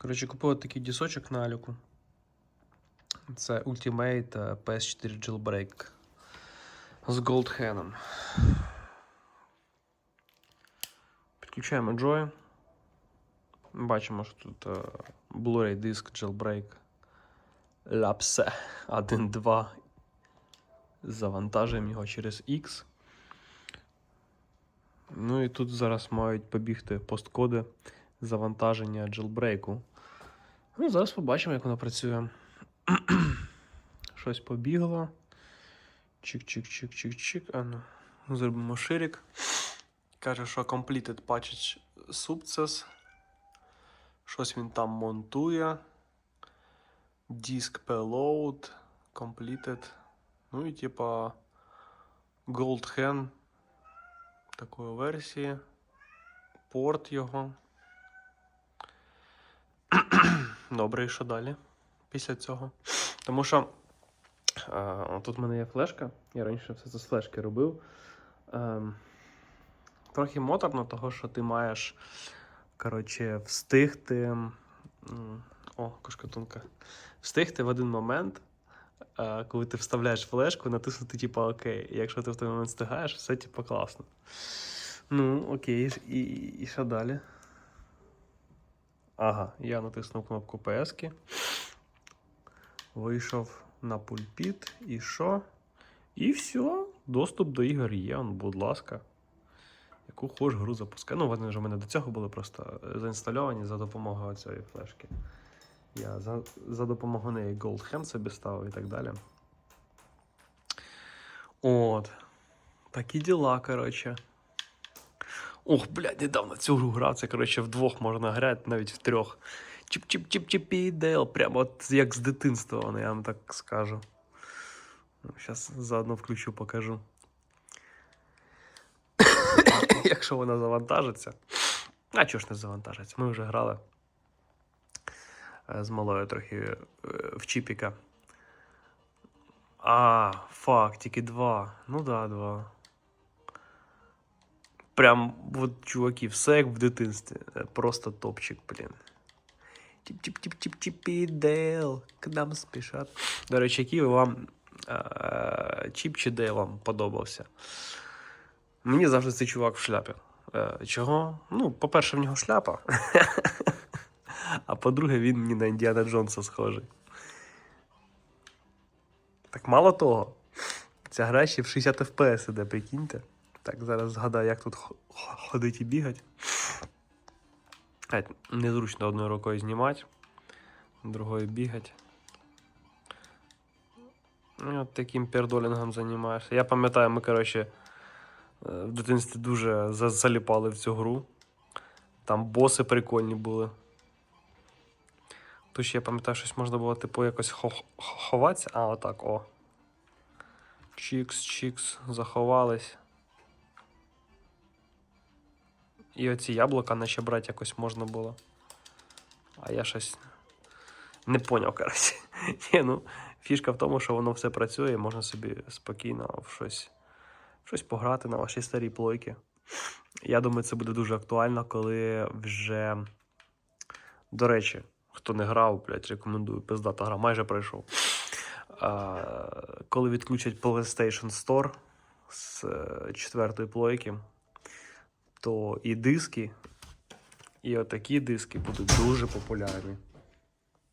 Коротше, купив такий дісочок на Аліку. Це Ultimate е, PS4 Jailbreak з Gold Hand. Підключаємо Joy. Бачимо, що тут е, Blu-ray диск Jailbreak Lapse 1.2. Завантажуємо його через X. Ну і тут зараз мають побігти посткоди завантаження джилбрейку. Ну, зараз побачимо, як воно працює. Щось побігло. Чик-чик-чик-чик-чик. Ну, зробимо ширик. Каже, що completed package subcess. Щось він там монтує. Disk payload. Completed. Ну і типа Gold Hand такої версії. Порт його. Добре, і що далі після цього? Тому що е, тут в мене є флешка. Я раніше все це з флешки робив. Е, трохи моторно, того, що ти маєш коротше, встигти. О, кошкатунка. Встигти в один момент, е, коли ти вставляєш флешку, натиснути, типу, ОК. І якщо ти в той момент встигаєш, все типу класно. Ну, окей, і, і що далі? Ага, я натиснув кнопку PS. Вийшов на пульпіт. І що? І все. Доступ до ігор є, будь ласка. Яку хоч гру запускай. Ну, вони вже в мене до цього були просто е, заінстальовані за допомогою цієї флешки. Я за, за допомогою неї Gold Hand собі ставив і так далі. От. Такі діла, коротше. Ох, блядь, недавно цю гру грав. Це, коротше, вдвох можна грати, навіть в трьох. чіп-чіп-чіп-чіп дейл. Прямо от як з дитинства, воно, я вам так скажу. Зараз заодно включу, покажу. Якщо вона завантажиться. А чого ж не завантажиться? Ми вже грали е, з малою трохи е, в чіпіка. А, фак, тільки два. Ну да, два. Прям, от, чуваки, все як в дитинстві. Е, Просто топчик, блін. Тіп-тіп-тіп-тіп-тіпідейл, к нам спішать. До речі, який вам е, чіп чи де вам подобався? Мені завжди цей чувак в шляпі. Е, чого? Ну, по-перше, в нього шляпа. А по-друге, він мені на Індіана Джонса схожий. Так мало того, ця гра ще в 60 FPS іде, прикиньте. Так, зараз згадаю, як тут хо- хо- ходить і бігать. Незручно одною рукою знімати, другою бігати. Ну, от таким пердолінгом займаєшся. Я пам'ятаю, ми, коротше, е, в дитинстві дуже заліпали в цю гру. Там боси прикольні були. Тут ще я пам'ятаю, щось можна було, типу, якось хо- хо- ховатися. А, отак, о. Чікс, чікс, заховались. І оці яблука наче брати якось можна було. А я щось не поняв, коротше. Ні, ну, фішка в тому, що воно все працює, і можна собі спокійно в щось, щось пограти на вашій старій плойки. Я думаю, це буде дуже актуально, коли вже. До речі, хто не грав, блядь, рекомендую, пиздата гра, майже пройшов. А, коли відключать PlayStation Store з е, четвертої плойки, то і диски, і отакі диски будуть дуже популярні.